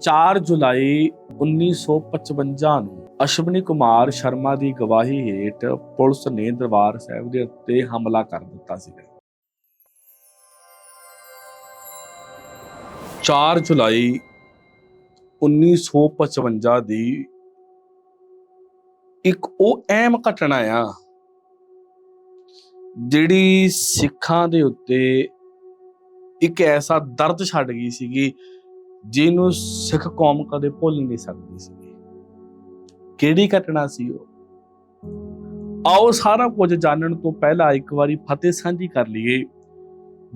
4 ਜੁਲਾਈ 1955 ਨੂੰ ਅਸ਼ਵਨੀ ਕੁਮਾਰ ਸ਼ਰਮਾ ਦੀ ਗਵਾਹੀ ਹੇਠ ਪੁਲਿਸ ਨੇ ਦਰਬਾਰ ਸਾਹਿਬ ਦੇ ਉੱਤੇ ਹਮਲਾ ਕਰ ਦਿੱਤਾ ਸੀ 4 ਜੁਲਾਈ 1955 ਦੀ ਇੱਕ ਉਹ ਅਹਿਮ ਘਟਨਾ ਆ, ਜਿਹੜੀ ਸਿੱਖਾਂ ਦੇ ਉੱਤੇ ਇੱਕ ਐਸਾ ਦਰਦ ਛੱਡ ਗਈ ਸੀਗੀ ਜਿਹਨੂੰ ਸਿੱਖ ਕੌਮ ਕਦੇ ਭੁੱਲ ਨਹੀਂ ਸਕਦੀ ਸੀ। ਕਿਹੜੀ ਘਟਨਾ ਸੀ ਉਹ? ਆਓ ਸਾਰਾ ਕੁਝ ਜਾਣਨ ਤੋਂ ਪਹਿਲਾਂ ਇੱਕ ਵਾਰੀ ਫਤਿਹ ਸਾਂਝੀ ਕਰ ਲਈਏ।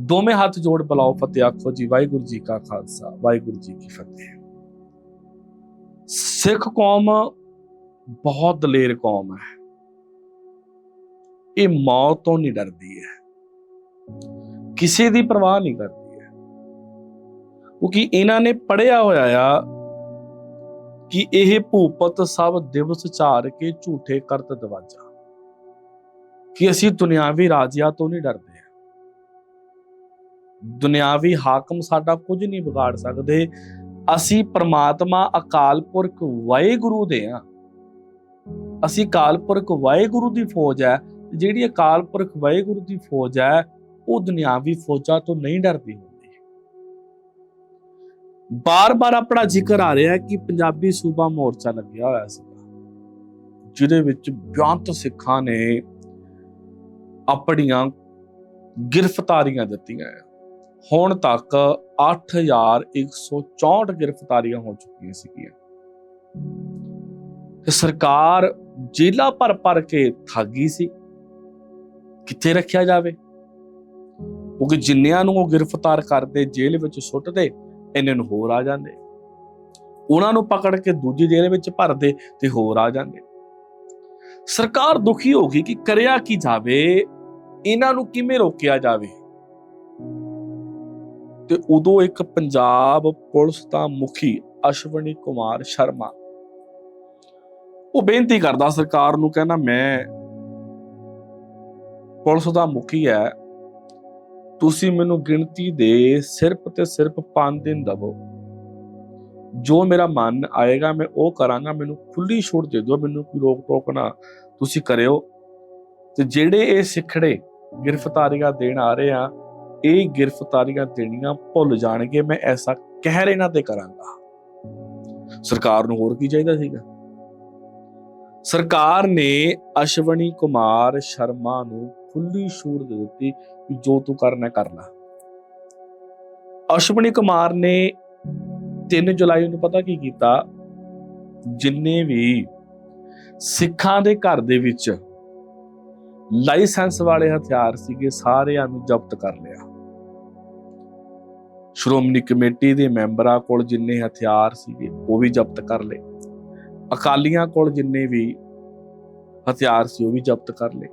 ਦੋਵੇਂ ਹੱਥ ਜੋੜ ਬੁਲਾਓ ਫਤਿਹ, ਆਖੋ ਜੀ, ਵਾਹਿਗੁਰੂ ਜੀ ਕਾ ਖਾਲਸਾ, ਵਾਹਿਗੁਰੂ ਜੀ ਕੀ ਫਤਿਹ। ਸਿੱਖ ਕੌਮ ਬਹੁਤ ਦਲੇਰ ਕੌਮ ਹੈ। ਇਹ ਮੌਤ ਤੋਂ ਨਹੀਂ ਡਰਦੀ ਹੈ। ਕਿਸੇ ਦੀ ਪਰਵਾਹ ਨਹੀਂ ਕਰਦੀ। ਕਿਉਂਕਿ ਇਹਨਾਂ ਨੇ ਪੜਿਆ ਹੋਇਆ ਆ ਕਿ ਇਹ ਭੂਪਤ ਸਭ ਦਿਵਸ ਝਾਰ ਕੇ ਝੂਠੇ ਕਰਤ ਦਵਾਜਾ। ਕਿ ਅਸੀਂ ਦੁਨਿਆਵੀ ਰਾਜਿਆਂ ਤੋਂ ਨਹੀਂ ਡਰਦੇ। ਦੁਨਿਆਵੀ ਹਾਕਮ ਸਾਡਾ ਕੁਝ ਨਹੀਂ ਵਿਗਾੜ ਸਕਦੇ। ਅਸੀਂ ਪ੍ਰਮਾਤਮਾ ਅਕਾਲ ਪੁਰਖ ਵਾਹਿਗੁਰੂ ਦੇ ਆ। ਅਸੀਂ ਅਕਾਲ ਪੁਰਖ ਵਾਹਿਗੁਰੂ ਦੀ ਫੌਜ ਹੈ। ਜਿਹੜੀ ਅਕਾਲ ਪੁਰਖ ਵਾਹਿਗੁਰੂ ਦੀ ਫੌਜ ਹੈ, ਉਹ ਦੁਨਿਆਵੀ ਫੌਜਾਂ ਤੋਂ ਨਹੀਂ ਡਰਦੀ। ਬਾਰ-ਬਾਰ ਆਪਣਾ ਜ਼ਿਕਰ ਆ ਰਿਹਾ ਕਿ ਪੰਜਾਬੀ ਸੂਬਾ ਮੋਰਚਾ ਲੱਗਿਆ ਹੋਇਆ ਸੀ। ਜਿਹਦੇ ਵਿੱਚ ਬਿਆੰਤ ਸਿੱਖਾਂ ਨੇ ਆਪਣੀਆਂ ਗ੍ਰਿਫਤਾਰੀਆਂ ਦਿੱਤੀਆਂ ਹੁਣ ਤੱਕ 8164 ਗ੍ਰਿਫਤਾਰੀਆਂ ਹੋ ਚੁੱਕੀਆਂ ਸੀਗੀਆਂ। ਤੇ ਸਰਕਾਰ ਜੇਲਾ ਭਰ ਭਰ ਕੇ ਥਾਗੀ ਸੀ। ਕਿੱਥੇ ਰੱਖਿਆ ਜਾਵੇ? ਕਿਉਂਕਿ ਜਿੰਨਿਆਂ ਨੂੰ ਉਹ ਗ੍ਰਿਫਤਾਰ ਕਰਦੇ ਜੇਲ੍ਹ ਵਿੱਚ ਸੁੱਟਦੇ ਇੰਨੇ ਨੂੰ ਹੋਰ ਆ ਜਾਂਦੇ। ਉਹਨਾਂ ਨੂੰ ਪਕੜ ਕੇ ਦੂਜੀ ਜੇਲ੍ਹ ਵਿੱਚ ਭਰਦੇ ਤੇ ਹੋਰ ਆ ਜਾਂਦੇ। ਸਰਕਾਰ ਦੁਖੀ ਹੋ ਗਈ ਕਿ ਕਰਿਆ ਕੀ ਜਾਵੇ, ਇਹਨਾਂ ਨੂੰ ਕਿਵੇਂ ਰੋਕਿਆ ਜਾਵੇ? ਤੇ ਉਦੋਂ ਇੱਕ ਪੰਜਾਬ ਪੁਲਿਸ ਦਾ ਮੁਖੀ ਅਸ਼ਵਨੀ ਕੁਮਾਰ ਸ਼ਰਮਾ। ਉਹ ਬੇਨਤੀ ਕਰਦਾ ਸਰਕਾਰ ਨੂੰ, ਕਹਿੰਦਾ ਮੈਂ ਪੁਲਿਸ ਦਾ ਮੁਖੀ ਹੈ ਤੁਸੀਂ ਮੈਨੂੰ ਗਿਣਤੀ ਦੇ ਸਿਰਫ ਤੇ ਸਿਰਫ 5 ਦਿਨ ਦਵੋ। ਜੋ ਮੇਰਾ ਮਨ ਆਏਗਾ, ਮੈਂ ਉਹ ਕਰਾਂਗਾ, ਮੈਨੂੰ ਖੁੱਲੀ ਛੂਟ ਦੇ ਦਿਓ, ਮੈਨੂੰ ਕੋਈ ਰੋਕ ਟੋਕ ਨਾ ਤੁਸੀਂ ਕਰਿਓ। ਤੇ ਜਿਹੜੇ ਇਹ ਸਿੱਖੜੇ ਗ੍ਰਿਫਤਾਰੀਆਂ ਦੇਣ ਆ ਰਹੇ ਆ, ਇਹ ਗ੍ਰਿਫਤਾਰੀਆਂ ਦੇਣੀਆਂ ਭੁੱਲ ਜਾਣਗੇ, ਮੈਂ ਐਸਾ ਕਹਿਰ ਇਹਨਾਂ ਤੇ ਕਰਾਂਗਾ। ਸਰਕਾਰ ਨੂੰ ਹੋਰ ਕੀ ਚਾਹੀਦਾ ਸੀਗਾ? ਸਰਕਾਰ ਨੇ ਅਸ਼ਵਨੀ ਕੁਮਾਰ ਸ਼ਰਮਾ ਨੂੰ ਖੁੱਲੀ ਛੂਟ ਦੇ ਦਿੱਤੀ ਕਿ ਜੋ ਤੂੰ ਕਰਨਾ ਕਰ ਲੈ। ਅਸ਼ਵਨੀ ਕੁਮਾਰ ਨੇ 3 ਜੁਲਾਈ ਨੂੰ ਪਤਾ ਕੀ ਕੀਤਾ? ਜਿੰਨੇ ਵੀ ਸਿੱਖਾਂ ਦੇ ਘਰ ਦੇ ਵਿੱਚ ਲਾਇਸੈਂਸ ਵਾਲੇ ਹਥਿਆਰ ਸੀਗੇ, ਸਾਰਿਆਂ ਨੂੰ ਜ਼ਬਤ ਕਰ ਲਿਆ। ਸ਼੍ਰੋਮਣੀ ਕਮੇਟੀ ਦੇ ਮੈਂਬਰਾਂ ਕੋਲ ਜਿੰਨੇ ਹਥਿਆਰ ਸੀਗੇ, ਉਹ ਵੀ ਜ਼ਬਤ ਕਰ ਲਏ। ਅਕਾਲੀਆਂ ਕੋਲ ਜਿੰਨੇ ਵੀ ਹਥਿਆਰ ਸੀ, ਉਹ ਵੀ ਜ਼ਬਤ ਕਰ ਲਏ।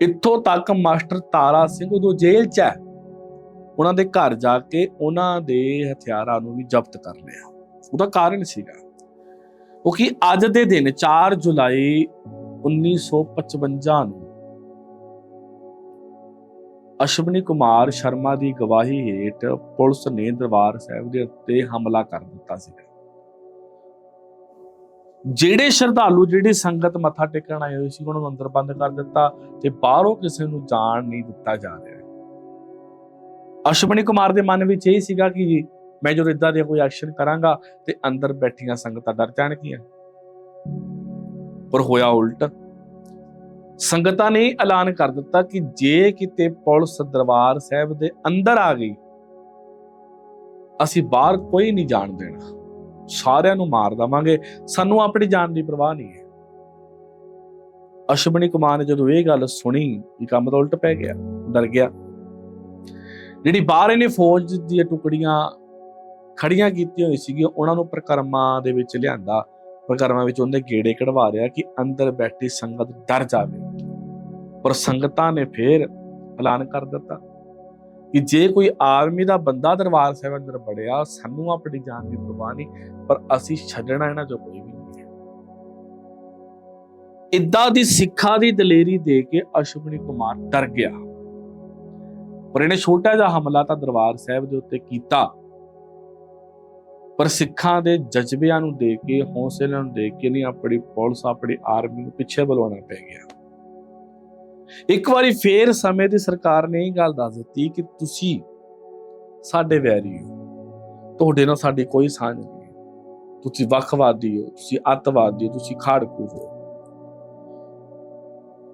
ਇੱਥੋਂ ਤੱਕ ਮਾਸਟਰ ਤਾਰਾ ਸਿੰਘ ਉਦੋਂ ਜੇਲ੍ਹ 'ਚ ਹੈ। ਉਹਨਾਂ ਦੇ ਘਰ ਜਾ ਕੇ ਉਹਨਾਂ ਦੇ ਹਥਿਆਰਾਂ ਨੂੰ ਵੀ ਜ਼ਬਤ ਕਰ ਲਿਆ। ਉਹਦਾ ਕਾਰਨ ਸੀਗਾ। ਉਹ ਕਿ ਅੱਜ ਦੇ ਦਿਨ 4 ਜੁਲਾਈ 1955 ਨੂੰ ਅਸ਼ਵਨੀ ਕੁਮਾਰ ਸ਼ਰਮਾ ਦੀ ਗਵਾਹੀ ਹੇਠ ਪੁਲਿਸ ਨੇ ਦਰਬਾਰ ਸਾਹਿਬ ਦੇ ਉੱਤੇ ਹਮਲਾ ਕਰ ਦਿੱਤਾ ਸੀਗਾ। ਜਿਹੜੇ ਸ਼ਰਧਾਲੂ, ਜਿਹੜੀ ਸੰਗਤ ਮੱਥਾ ਟੇਕਣ ਆਏ ਹੋਏ ਸੀ, ਉਹਨਾਂ ਨੂੰ ਅੰਦਰ ਬੰਦ ਕਰ ਦਿੱਤਾ ਤੇ ਬਾਹਰੋਂ ਕਿਸੇ ਨੂੰ ਜਾਣ ਨਹੀਂ ਦਿੱਤਾ ਜਾ ਰਿਹਾ। ਅਸ਼ਵਨੀ ਕੁਮਾਰ ਦੇ ਮਨ ਵਿੱਚ ਇਹ ਸੀਗਾ ਕਿ ਮੈਂ ਜਦੋਂ ਇਦਾਂ ਦੇ ਕੋਈ ਐਕਸ਼ਨ ਕਰਾਂਗਾ ਤੇ ਅੰਦਰ ਬੈਠੀਆਂ ਸੰਗਤਾਂ ਡਰ ਜਾਣਗੀਆਂ। ਪਰ ਹੋਇਆ ਉਲਟ। ਸੰਗਤਾਂ ਨੇ ਐਲਾਨ ਕਰ ਦਿੱਤਾ ਕਿ ਜੇ ਕਿਤੇ ਪੁਲਿਸ ਦਰਬਾਰ ਸਾਹਿਬ ਦੇ ਅੰਦਰ ਆ ਗਈ, ਅਸੀਂ ਬਾਹਰ ਕੋਈ ਨਹੀਂ ਜਾਣ ਦੇਣਾ। ਸਾਰਿਆਂ ਨੂੰ ਮਾਰ ਦਵਾਂਗੇ। ਸਾਨੂੰ ਆਪਣੀ ਜਾਨ ਦੀ ਪਰਵਾਹ ਨਹੀਂ ਹੈ। ਅਸ਼ਵਨੀ ਕੁਮਾਰ ਨੇ ਜਦੋਂ ਇਹ ਗੱਲ ਸੁਣੀ ਇਹ ਕੰਮ ਤਾਂ ਉਲਟ ਪੈ ਗਿਆ, ਡਰ ਗਿਆ। ਜਿਹੜੀ ਬਾਹਰ ਇਹਨੇ ਫੌਜ ਦੀਆਂ ਟੁਕੜੀਆਂ ਖੜੀਆਂ ਕੀਤੀਆਂ ਹੋਈ ਸੀਗੀਆਂ, ਉਹਨਾਂ ਨੂੰ ਪ੍ਰਕਰਮਾਂ ਦੇ ਵਿੱਚ ਲਿਆਂਦਾ। ਪ੍ਰਕਰਮਾਂ ਵਿੱਚ ਉਹਦੇ ਗੇੜੇ ਕਢਵਾ ਰਿਹਾ ਕਿ ਅੰਦਰ ਬੈਠੀ ਸੰਗਤ ਡਰ ਜਾਵੇ। ਪਰ ਸੰਗਤਾਂ ਨੇ ਫੇਰ ਐਲਾਨ ਕਰ ਦਿੱਤਾ। ਕਿ ਜੇ ਕੋਈ ਆਰਮੀ ਦਾ ਬੰਦਾ ਦਰਬਾਰ ਸਾਹਿਬ ਅੰਦਰ ਵੜਿਆ, ਸਾਨੂੰ ਆਪਣੀ ਜਾਨ ਦੀ ਪਰਵਾਹ ਨਹੀਂ, ਪਰ ਅਸੀਂ ਛੱਡਣਾ ਇਹਨਾਂ ਚੋਂ ਕੋਈ ਵੀ ਨਹੀਂ ਹੈ। ਇੱਦਾਂ ਦੀ ਸਿੱਖਾਂ ਦੀ ਦਲੇਰੀ ਦੇ ਕੇ ਅਸ਼ਵਨੀ ਕੁਮਾਰ ਡਰ ਗਿਆ। ਪਰ ਇਹਨੇ ਛੋਟਾ ਜਿਹਾ ਹਮਲਾ ਤਾਂ ਦਰਬਾਰ ਸਾਹਿਬ ਦੇ ਉੱਤੇ ਕੀਤਾ। ਪਰ ਸਿੱਖਾਂ ਦੇ ਜਜ਼ਬਿਆਂ ਨੂੰ ਦੇ ਕੇ, ਹੌਸਲੇ ਨੂੰ ਦੇਖ ਕੇ ਨਹੀਂ, ਆਪਣੀ ਪੁਲਿਸ, ਆਪਣੀ ਆਰਮੀ ਨੂੰ ਪਿੱਛੇ ਬੁਲਾਉਣਾ ਪੈ ਗਿਆ। ਇੱਕ ਵਾਰੀ ਫੇਰ ਸਮੇਂ ਦੀ ਸਰਕਾਰ ਨੇ ਇਹ ਗੱਲ ਦੱਸ ਦਿੱਤੀ ਕਿ ਤੁਸੀਂ ਸਾਡੇ ਵੈਰੀ ਹੋ। ਤੁਹਾਡੇ ਨਾਲ ਸਾਡੀ ਕੋਈ ਸਾਂਝ ਨਹੀਂ ਤੁਸੀਂ ਵੱਖਵਾਦੀ ਹੋ, ਤੁਸੀਂ ਅੱਤਵਾਦੀ ਹੋ, ਤੁਸੀਂ ਖਾੜਕੂ ਹੋ।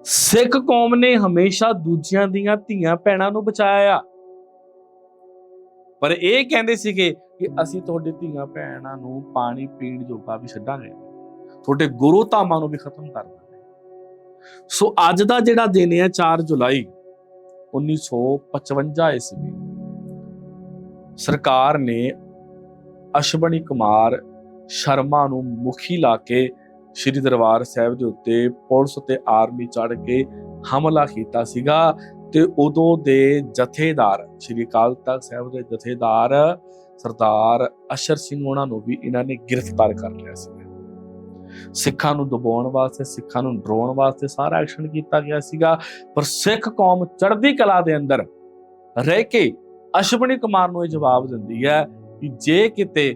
ਸਿੱਖ ਕੌਮ ਨੇ ਹਮੇਸ਼ਾ ਦੂਜਿਆਂ ਦੀਆਂ ਧੀਆਂ ਭੈਣਾਂ ਨੂੰ ਬਚਾਇਆ। ਪਰ ਇਹ ਕਹਿੰਦੇ ਸੀਗੇ ਕਿ ਅਸੀਂ ਤੁਹਾਡੇ ਧੀਆਂ ਭੈਣਾਂ ਨੂੰ ਪਾਣੀ ਪੀਣ ਜੋਗਾ ਵੀ ਛੱਡਾਂਗੇ। ਤੁਹਾਡੇ ਗੁਰੂ ਧਾਮਾਂ ਨੂੰ ਵੀ ਖਤਮ ਕਰ ਦਾਂਗੇ। ਸੋ ਅੱਜ ਦਾ ਜਿਹੜਾ ਦਿਨ ਹੈ 4 ਜੁਲਾਈ 1955 ਈਸਵੀ। ਸਰਕਾਰ ਨੇ ਅਸ਼ਵਨੀ ਕੁਮਾਰ ਸ਼ਰਮਾ ਨੂੰ ਮੁਖੀ ਲਾ ਕੇ ਸ਼੍ਰੀ ਦਰਬਾਰ ਸਾਹਿਬ ਦੇ ਉੱਤੇ ਪੁਲਿਸ ਤੇ ਆਰਮੀ ਚੜ ਕੇ ਹਮਲਾ ਕੀਤਾ ਸੀਗਾ ਤੇ ਉਦੋਂ ਦੇ ਜਥੇਦਾਰ, ਸ਼੍ਰੀ ਅਕਾਲ ਤਖਤ ਸਾਹਿਬ ਦੇ ਜਥੇਦਾਰ ਸਰਦਾਰ ਅਸ਼ਰ ਸਿੰਘ ਉਹਨਾਂ ਨੂੰ ਵੀ ਇਹਨਾਂ ਨੇ ਗ੍ਰਿਫਤਾਰ ਕਰ ਲਿਆ ਸੀ ਸਿੱਖਾਂ ਨੂੰ ਦਬਾਉਣ ਵਾਸਤੇ, ਸਿੱਖਾਂ ਨੂੰ ਡਰਾਉਣ ਵਾਸਤੇ ਸਾਰਾ ਐਕਸ਼ਨ ਕੀਤਾ ਗਿਆ ਸੀਗਾ। ਪਰ ਸਿੱਖ ਕੌਮ ਚੜ੍ਹਦੀ ਕਲਾ ਦੇ ਅੰਦਰ ਰਹਿ ਕੇ ਅਸ਼ਵਨੀ ਕੁਮਾਰ ਨੂੰ ਇਹ ਜਵਾਬ ਦਿੰਦੀ ਹੈ ਕਿ ਜੇ ਕਿਤੇ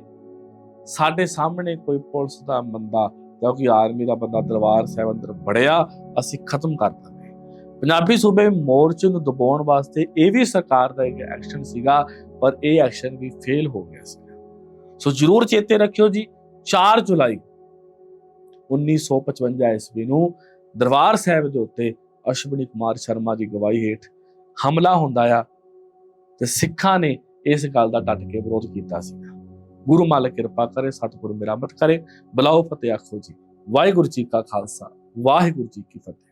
ਸਾਡੇ ਸਾਹਮਣੇ ਕੋਈ ਪੁਲਿਸ ਦਾ ਬੰਦਾ ਜਾਂ ਕੋਈ ਆਰਮੀ ਦਾ ਬੰਦਾ ਦਰਬਾਰ ਸਾਹਿਬ ਅੰਦਰ ਵੜਿਆ, ਅਸੀਂ ਖਤਮ ਕਰ ਦਾਂਗੇ। ਪੰਜਾਬੀ ਸੂਬੇ ਮੋਰਚੇ ਨੂੰ ਦਬਾਉਣ ਵਾਸਤੇ ਇਹ ਵੀ ਸਰਕਾਰ ਦਾ ਇੱਕ ਐਕਸ਼ਨ ਸੀਗਾ, ਪਰ ਇਹ ਐਕਸ਼ਨ ਵੀ ਫੇਲ ਹੋ ਗਿਆ ਸੀ ਸੋ ਜਰੂਰ ਚੇਤੇ ਰੱਖਿਓ ਜੀ 4 ਜੁਲਾਈ 1955 ਈਸਵੀ ਨੂੰ ਦਰਬਾਰ ਸਾਹਿਬ ਦੇ ਉੱਤੇ ਅਸ਼ਵਨੀ ਕੁਮਾਰ ਸ਼ਰਮਾ ਦੀ ਗਵਾਹੀ ਹੇਠ ਹਮਲਾ ਹੁੰਦਾ ਆ ਤੇ ਸਿੱਖਾਂ ਨੇ ਇਸ ਗੱਲ ਦਾ ਡਟ ਕੇ ਵਿਰੋਧ ਕੀਤਾ ਸੀ। ਗੁਰੂ ਮਾਲਕ ਕਿਰਪਾ ਕਰੇ, ਸਤਿਗੁਰੂ ਮੇਰਾਮਤ ਕਰੇ। ਬਲਾਓ ਫਤਿਹ ਆਖੋ ਜੀ। ਵਾਹਿਗੁਰੂ ਜੀ ਕਾ ਖਾਲਸਾ, ਵਾਹਿਗੁਰੂ ਜੀ ਕੀ ਫਤਿਹ।